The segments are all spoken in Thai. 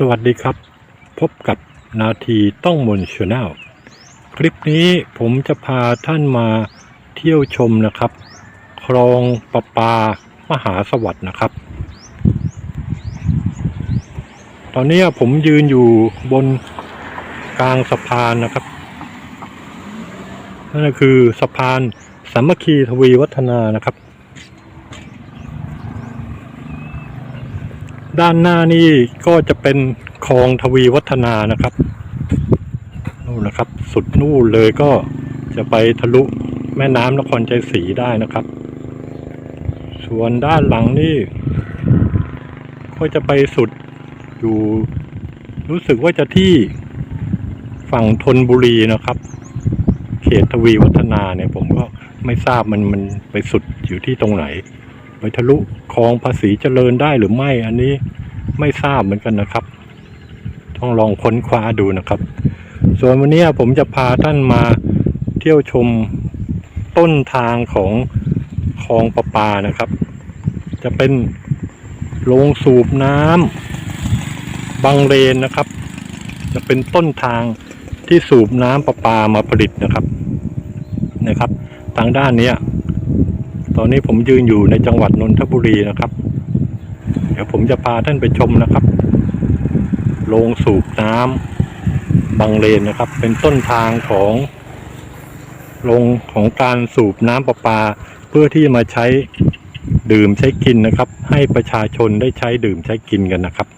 สวัสดีครับ พบกับนาทีต้องมนชาแนลคลิปนี้ผมจะพาท่านมาเที่ยวชมนะครับ คลองประปามหาสวัสดิ์นะครับ ตอนนี้ผมยืนอยู่บนกลางสะพานนะครับ นั่นก็คือสะพานสามัคคีทวีวัฒนานะครับ ด้านหน้านี่ก็จะเป็นคลองทวีวัฒนานะครับนู่นนะครับ สุดนู่นเลยก็จะไปทะลุแม่น้ำนครใจศรีได้นะครับ ส่วนด้านหลังนี่ ก็จะไปสุดอยู่ รู้สึกว่าจะที่ฝั่งธนบุรีนะครับ เขตทวีวัฒนาเนี่ยผมก็ไม่ทราบมันมันไปสุดอยู่ที่ตรงไหน ทะลุคลองภาษีเจริญได้หรือไม่อันนี้ไม่ทราบเหมือนกันนะครับ ต้องลองค้นคว้าดูนะครับ ส่วนวันนี้ผมจะพาท่านมาเที่ยวชมต้นทางของคลองประปานะครับ จะเป็นโรงสูบน้ำบางเลนนะครับ จะเป็นต้นทางที่สูบน้ำประปามาผลิตนะครับนะครับ ทางด้านเนี้ย ตอนนี้ผมยืนอยู่ในจังหวัดนนทบุรีนะครับ เดี๋ยวผมจะพาท่านไปชมนะครับ โรงสูบน้ำบางเลนนะครับ เป็นต้นทางของโรงของการสูบน้ำประปา เพื่อที่มาใช้ดื่มใช้กินนะครับ ให้ประชาชนได้ใช้ดื่มใช้กินกันนะครับ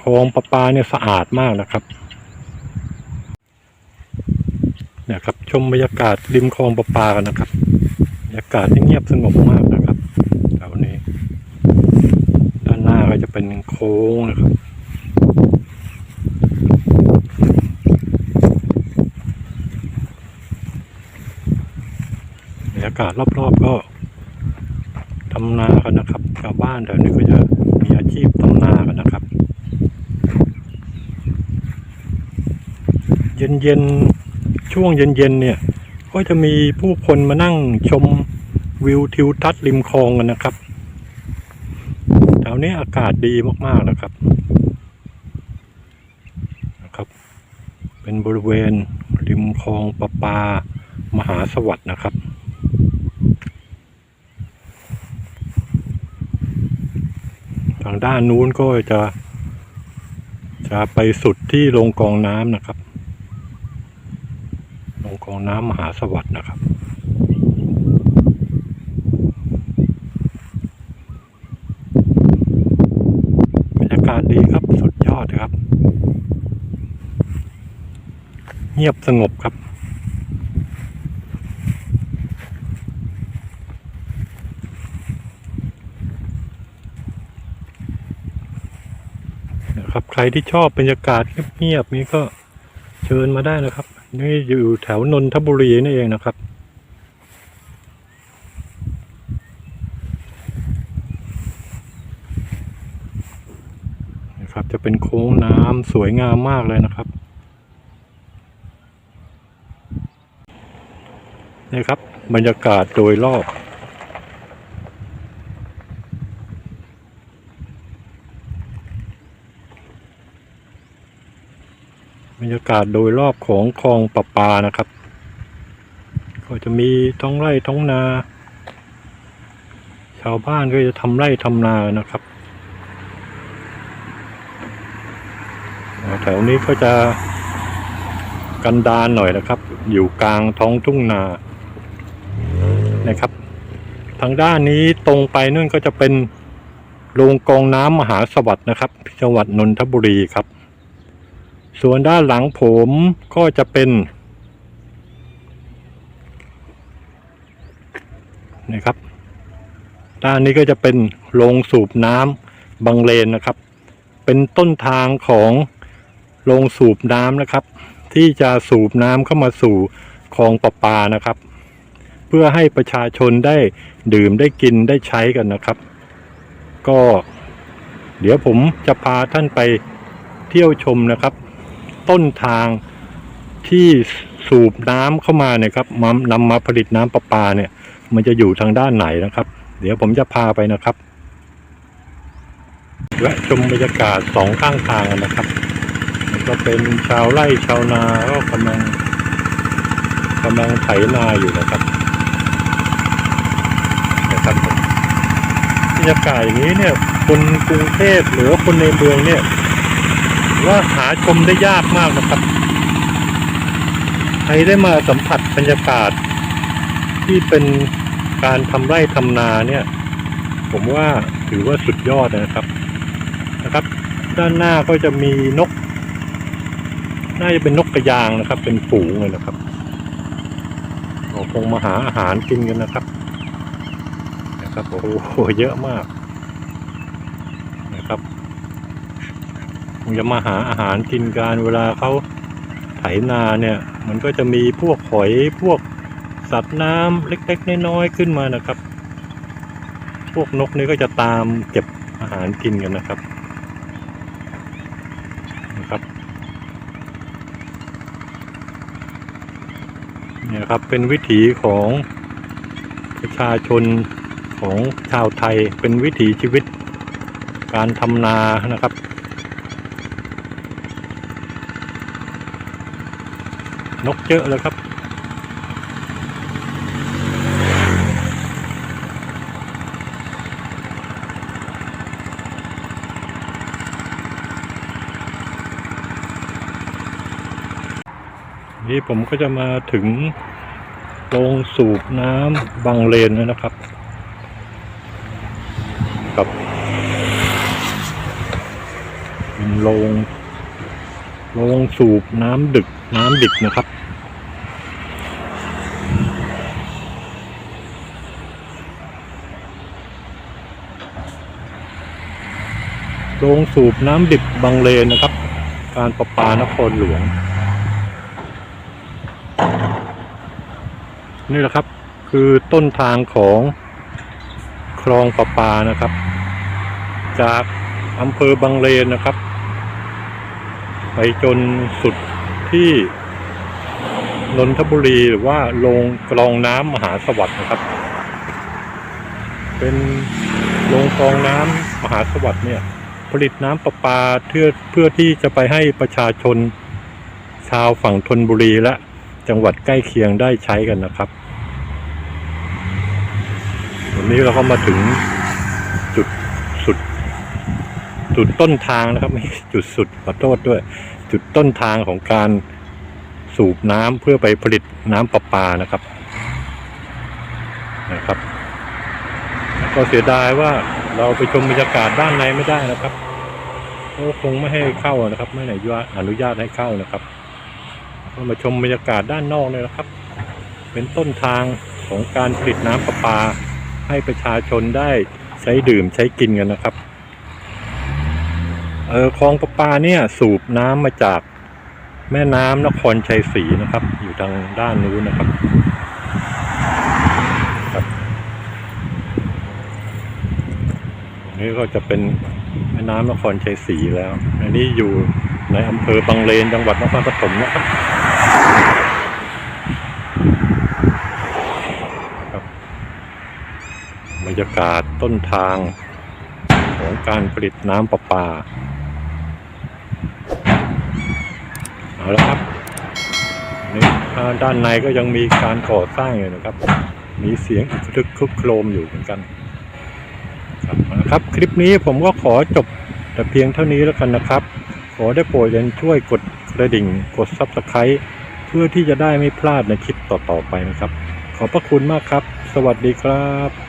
คลองประปาเนี่ยสะอาดมากนะครับเนี่ยครับชมบรรยากาศริมคลองประปากันนะครับ ยากาศที่เงียบสงบมากนะครับแถวนี้ ด้านหน้าก็จะเป็นโค้งนะครับบรรยากาศรอบๆก็ทำนากันนะครับชาวบ้านแถวนี้ก็จะมีอาชีพทำนากันนะครับ เย็นๆช่วงเย็นๆเนี่ย ก็จะมีผู้คนมานั่งชม วิวทิวทัศน์ริมคลองกันนะครับแถวนี้อากาศดีมากๆนะครับนะครับ เป็นบริเวณริมคลองประปามหาสวัสดิ์นะครับทางด้านนู้นก็จะจะไปสุดที่โรงกองน้ำนะครับโรงกองน้ำมหาสวัสดิ์นะครับ บรรยากาศดีครับสุดยอดครับ เงียบสงบครับ นะครับ ใครที่ชอบบรรยากาศเงียบๆนี้ก็เชิญมาได้นะครับ นี่อยู่แถวนนทบุรีนี่เองนะครับนะครับจะเป็นโค้งำสวยงามมากเลยนะครับนี่ครับ บรรยากาศโดยรอบ บรรยากาศโดยรอบของคลองประปานะครับ ก็จะมีท้องไร่ท้องนา ชาวบ้านก็จะทำไร่ทำนานะครับ แถวนี้ก็จะกันดานหน่อยนะครับ อยู่กลางท้องทุ่งนานะครับ ทางด้านนี้ตรงไปนู่นก็จะเป็นโรงกรองน้ำมหาสวัสดิ์นะครับจังหวัดนนทบุรีครับ ส่วนด้านหลังผมก็จะเป็นนะครับ ด้านนี้ก็จะเป็นโรงสูบน้ำบางเลนนะครับ เป็นต้นทางของ โรงสูบน้ำนะครับ ที่จะสูบน้ำเข้ามาสู่คลองประปานะครับ เพื่อให้ประชาชนได้ดื่มได้กินได้ใช้กันนะครับ ก็ เดี๋ยวผมจะพาท่านไปเที่ยวชมนะครับ ต้นทางที่สูบน้ำเข้ามาเนี่ยครับมานำมาผลิตน้ำประปาเนี่ย มันจะอยู่ทางด้านไหนนะครับ เดี๋ยวผมจะพาไปนะครับแวะชมบรรยากาศสองข้างทางนะครับ ก็เป็นชาวไร่ชาวนาก็กำลังกำลังไถนาอยู่นะครับนะครับบรรยากาศอย่างนี้เนี่ย คนกรุงเทพหรือว่าคนในเมืองเนี่ย ว่าหาชมได้ยากมากนะครับใครได้มาสัมผัสบรรยากาศ ที่เป็นการทำไร่ทำนาเนี่ย ผมว่าถือว่าสุดยอดนะครับนะครับ ด้านหน้าก็จะมีนก น่าจะเป็นนกกระยางนะครับ เป็นฝูงเลยนะครับเราคงมาหาอาหารกินกันนะครับ นะครับโอ้โหเยอะมาก นะครับคงจะมาหาอาหารกินกันเวลาเขาไถนาเนี่ย มันก็จะมีพวกหอยพวกสัตว์น้ำเล็กๆน้อยๆขึ้นมานะครับ พวกนกนี่ก็จะตามเก็บอาหารกินกันนะครับ เนี่ยครับเป็นวิถีของประชาชนของชาวไทยเป็นวิถีชีวิตการทำนานะครับ นกเยอะเลยครับ นี่ผมก็จะมาถึงโรงสูบน้ำบางเลนแล้วนะครับ กับเป็นโรงโรงสูบน้ำดึกน้ำดิบนะครับโรงสูบน้ำดิบบางเลนนะครับ การประปานครหลวง นี่แหละครับ คือต้นทางของคลองประปานะครับ จากอำเภอบางเลนนะครับ ไปจนสุดที่นนทบุรีหรือว่าโรงกรองน้ำมหาสวัสดิ์นะครับ เป็นโรงกรองน้ำมหาสวัสดิ์เนี่ย ผลิตน้ำประปาเพื่อเพื่อที่จะไปให้ประชาชนชาวฝั่งธนบุรีและ จังหวัดใกล้เคียงได้ใช้กันนะครับ วันนี้เราก็มาถึงจุดสุด จุดต้นทางนะครับไม่จุดสุดขอโทษด้วย จุดต้นทางของการสูบน้ำเพื่อไปผลิตน้ำประปานะครับนะครับ ก็เสียดายว่าเราไปชมบรรยากาศด้านในไม่ได้นะครับก็คงไม่ให้เข้านะครับ ไม่ไหนอนุญาตให้เข้านะครับ ก็มาชมบรรยากาศด้านนอกเลยนะครับ เป็นต้นทางของการผลิตน้ำประปา ให้ประชาชนได้ใช้ดื่มใช้กินกันนะครับเออคลองประปาเนี่ยสูบน้ำมาจากแม่น้ำนครชัยศรีนะครับ อยู่ทางด้านนู้นนะครับครับนี่ก็จะเป็นแม่น้ำนครชัยศรีแล้ว อันนี้อยู่ในอำเภอบางเลนจังหวัดนครปฐมนะครับ รรยากาศต้นทางของการผลิตน้ำประปา เอาละครับนี่ด้านในก็ยังมีการก่อสร้างอยู่นะครับ มีเสียงอึกทึกครึกโครมอยู่เหมือนกันครับเอาละครับ คลิปนี้ผมก็ขอจบแต่เพียงเท่านี้แล้วกันนะครับ ขอได้โปรดยังช่วยกดกระดิ่งกด Subscribe เพื่อที่จะได้ไม่พลาดในคลิปต่อๆไปนะครับ ขอบพระคุณมากครับ สวัสดีครับ